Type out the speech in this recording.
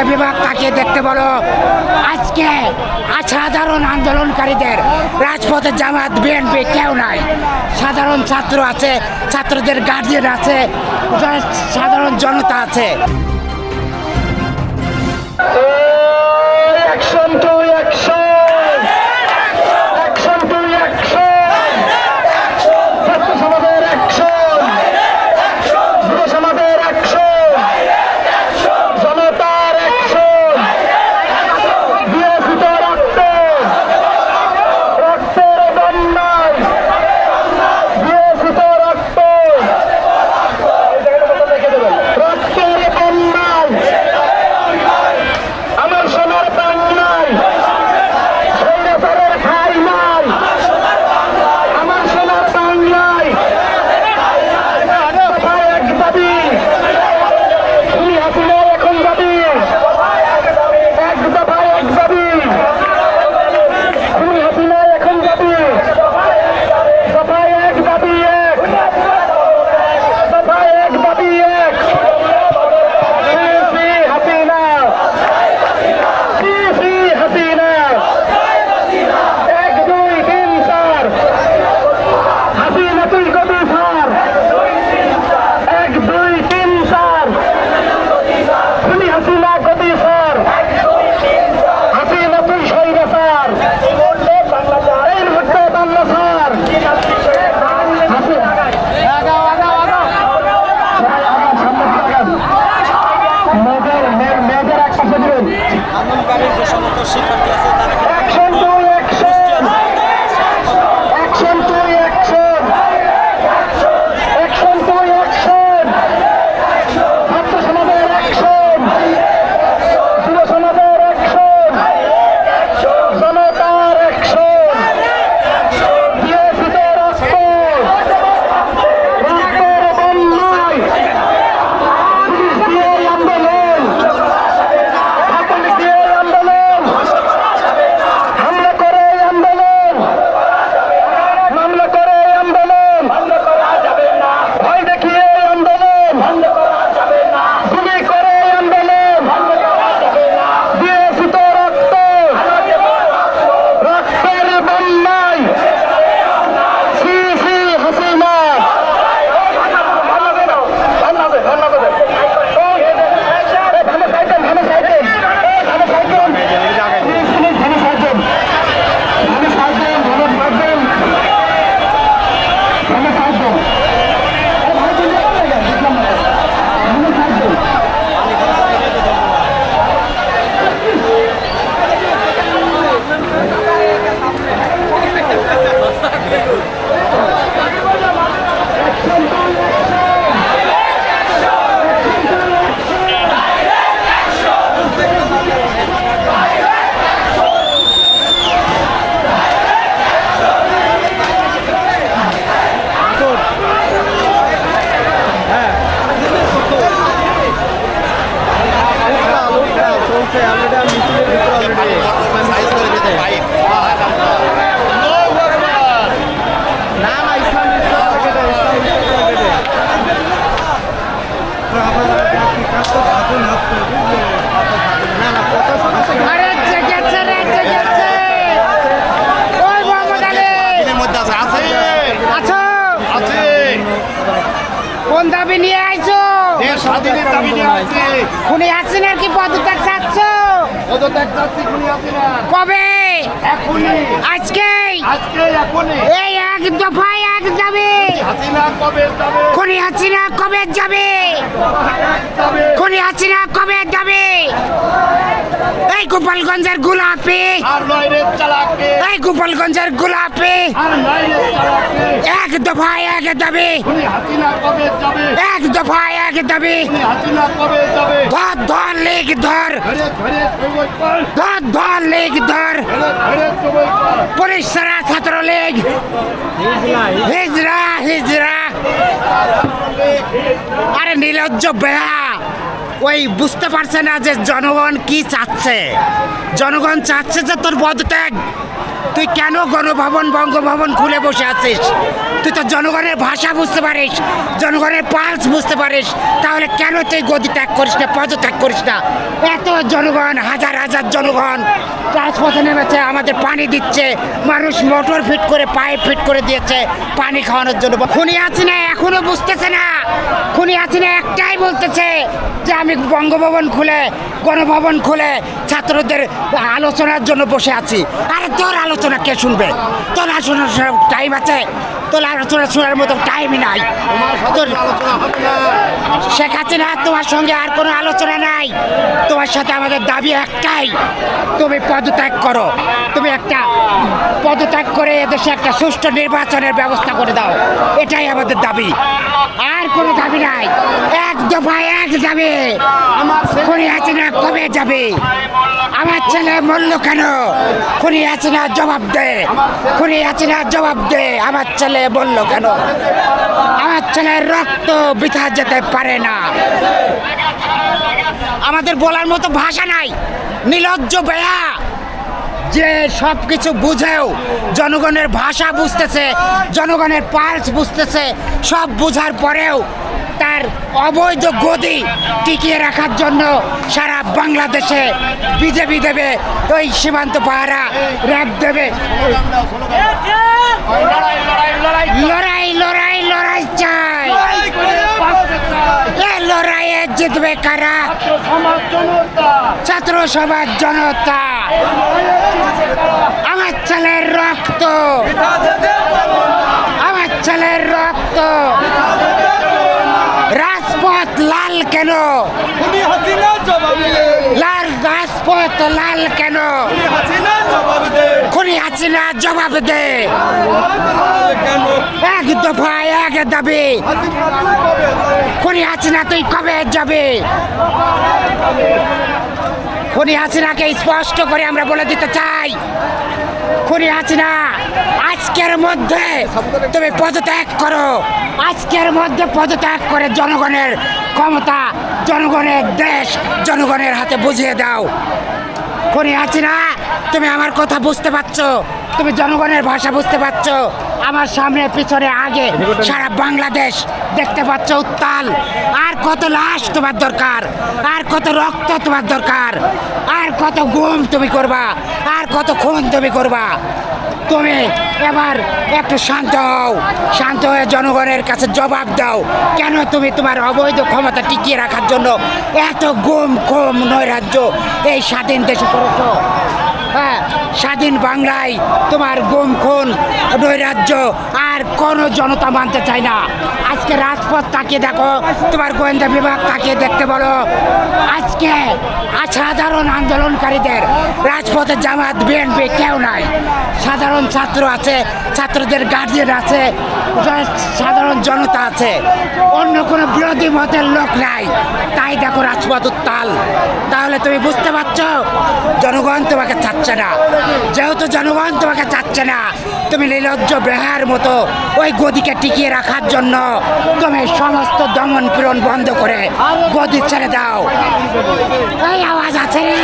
গোয়েন্দা বিভাগ তাকিয়ে দেখতে বলো। আজকে সাধারণ আন্দোলনকারীদের রাজপথে জামাত বিএনপি কেউ নাই। সাধারণ ছাত্র আছে, ছাত্রদের গার্জিয়ান আছে সাধারণ জনতা আছে। কবে? আজকে এই এক দফায় এক যাবে খুনি হাসিনা কবে যাবে? খুনি হাসিনা কবে যাবে? এই গোপালগঞ্জের গোলাপি। আর নয় রে চালাকে। গোপালগঞ্জের গোলাপে। এক দফায় এক দাবি। এক দফায় এক দাবি। ধর ধর লেগ ধর। ধর ধর লেগ ধর। পুলিশ সারা ছাত্রলীগ। হিজরা হিজরা আরে নীলজ্জ বেয়া। ওই বুঝতে পারছে না যে জনগণ কি চাচ্ছে। জনগণ চাচ্ছে যে তোর পদত্যাগ তুই কেন গণভবন, বঙ্গভবন খুলে বসে আছিস? তুই তো জনগণের ভাষা বুঝতে পারিস, জনগণের পালস বুঝতে পারিস। তাহলে কেন তুই গদি ত্যাগ করিস না পদত্যাগ করিস না? এত জনগণ, হাজার হাজার জনগণ রাজপথে নেমেছে, আমাদের পানি দিচ্ছে। মানুষ মোটর ফিট করে, পাইপ ফিট করে দিয়েছে পানি খাওয়ানোর জন্য। খুনি আছি না, এখনও বুঝতেছে না। খুনি আছি না, একটাই বলতেছে যে আমি বঙ্গভবন খুলে, গণভবন খুলে ছাত্রদের আলোচনার জন্য বসে আছি। আরে তোর আলোচনা কে শুনবে? তোর আলোচনা টাইম আছে। তোর আলোচনা শোনার মতো টাইমই নাই। তোর শেখ হাসিনা তোমার সঙ্গে আর কোনো আলোচনা নাই। তোমার সাথে আমাদের দাবি একটাই তুমি পদত্যাগ করো। তুমি একটা পদত্যাগ করে এদেশে একটা সুষ্ঠু নির্বাচনের ব্যবস্থা করে দাও। এটাই আমাদের দাবি। আর কোনো দাবি নাই। এক দফায় এক যাবে খুনি হাসিনা কবে যাবে? আমার ছেলে মরল কেন? খুনি হাসিনা জবাব দে। খুনি হাসিনা জবাব দে। আমার ছেলে বলল কেন? আমার ছেলের রক্ত বৃথা যেতে পারে না। আমাদের বলার মতো ভাষা নাই। নিলজ্জ বেয়া। যে সব কিছু বুঝেও জনগণের ভাষা বুঝতেছে, জনগণের পালস বুঝতেছে, সব বুঝার পরেও তার অবৈধ গদি টিকিয়ে রাখার জন্য সারা বাংলাদেশে বিজেপি দেবে, ওই সীমান্ত পাহারা, র্যাব দেবে। লড়াই লড়াই লড়াই চাই। লড়াইয়ে জিতবে কারা? ছাত্র সমাজ জনতা। আমার ছেলের রক্ত। কেন? লাল রাজপথ লাল কেন? খুনি হাসিনা জবাব দে। এক দফা এক দাবি। খুনি হাসিনা তুই কবে যাবে? খুনি হাসিনাকে স্পষ্ট করে আমরা বলে দিতে চাই। খুনি না। আজকের মধ্যে তুমি পদত্যাগ করো। আজকের মধ্যে পদত্যাগ করে জনগণের ক্ষমতা, জনগণের দেশ, জনগণের হাতে বুঝিয়ে দাও। খুনি না? তুমি আমার কথা বুঝতে পারছ? তুমি জনগণের ভাষা বুঝতে পারছ? আমার সামনে, পিছনে, আগে সারা বাংলাদেশ দেখতে পাচ্ছ উত্তাল। আর কত লাশ তোমার দরকার? আর কত রক্ত তোমার দরকার? আর কত গুম তুমি করবা? আর কত খুন তুমি করবা? তুমি এবার একটু শান্ত হও। শান্ত হয়ে জনগণের কাছে জবাব দাও। কেন তুমি তোমার অবৈধ ক্ষমতা টিকিয়ে রাখার জন্য এত গুম খুম নৈরাজ্য এই স্বাধীন দেশে করেছ? হ্যাঁ স্বাধীন বাংলায় তোমার গুম, খুন, নৈরাজ্য আর কোনো জনতা মানতে চায় না। আজকে রাজপথ তাকিয়ে দেখো, তোমার গোয়েন্দা বিভাগ তাকিয়ে দেখতে বলো। আজকে সাধারণ আন্দোলনকারীদের। রাজপথে জামাত বিএনপি কেউ নাই। সাধারণ ছাত্র আছে, ছাত্রদের গার্জিয়ান আছে সাধারণ জনতা আছে। অন্য কোনো বিরোধী মতের লোক নাই। তাই দেখো রাজপথ উত্তাল। তাহলে তুমি বুঝতে পারছ? জনগণ তোমাকে চাচ্ছে না। যেহেতু জনগণ তোমাকে চাচ্ছে না, তুমি নির্লজ্জ বেহার মতো ওই গদিকে টিকিয়ে রাখার জন্য তুমি সমস্ত দমন পীড়ন বন্ধ করে গদি ছেড়ে দাও। এই আওয়াজ আছে রে